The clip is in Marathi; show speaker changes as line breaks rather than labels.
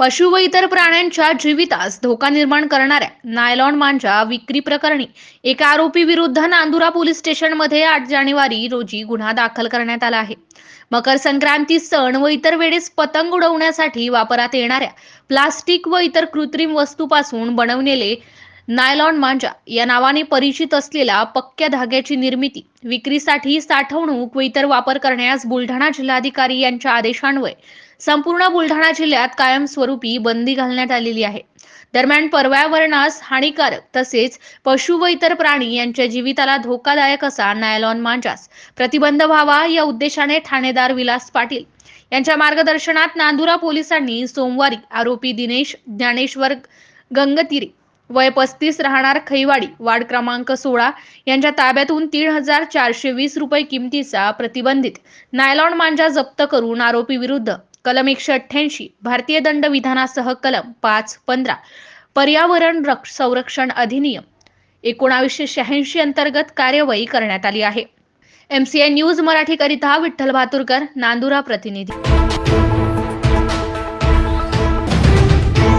पशु व इतर प्राण्यांच्या जीवितास धोका निर्माण करणाऱ्या नायलॉन मांजा विक्री प्रकरणी एका आरोपी विरुद्ध नांदुरा पोलीस स्टेशनमध्ये आठ जानेवारी रोजी गुन्हा दाखल करण्यात आला आहे. मकर संक्रांती सण व इतर वेळेस पतंग उडवण्यासाठी वापरात येणाऱ्या प्लास्टिक व इतर कृत्रिम वस्तूपासून बनवलेले नायलॉन मांजा या नावाने परिचित असलेल्या पक्क्या धाग्याची निर्मिती विक्रीसाठी साठवणूक व इतर वापर करण्यास बुलढाणा जिल्हाधिकारी यांच्या आदेशान्वये संपूर्ण बुलढाणा जिल्ह्यात कायमस्वरूपी बंदी घालण्यात आलेली आहे. दरम्यान पर्यावरणास हानिकारक तसेच पशु व इतर प्राणी यांच्या जीविताला धोकादायक असा नायलॉन मांजास प्रतिबंध व्हावा या उद्देशाने ठाणेदार विलास पाटील यांच्या मार्गदर्शनात नांदुरा पोलिसांनी सोमवारी आरोपी दिनेश ज्ञानेश्वर गंगतिरे वय पस्तीस राहणार खैवाडी वार्ड क्रमांक सोळा. यांच्या ताब्यातून तीन हजार चारशे वीस रुपये किमतीचा प्रतिबंधित नायलॉन मांजा जप्त करून आरोपी विरुद्ध कलम एकशे अठ्ठ्याऐंशी भारतीय दंड विधानासह कलम पाच पंधरा पर्यावरण रक्ष- संरक्षण अधिनियम एकोणावीसशे शहाऐंशी अंतर्गत कार्यवाही करण्यात आली आहे. एमसीआय न्यूज मराठीकरिता विठ्ठल भातुरकर नांदुरा प्रतिनिधी.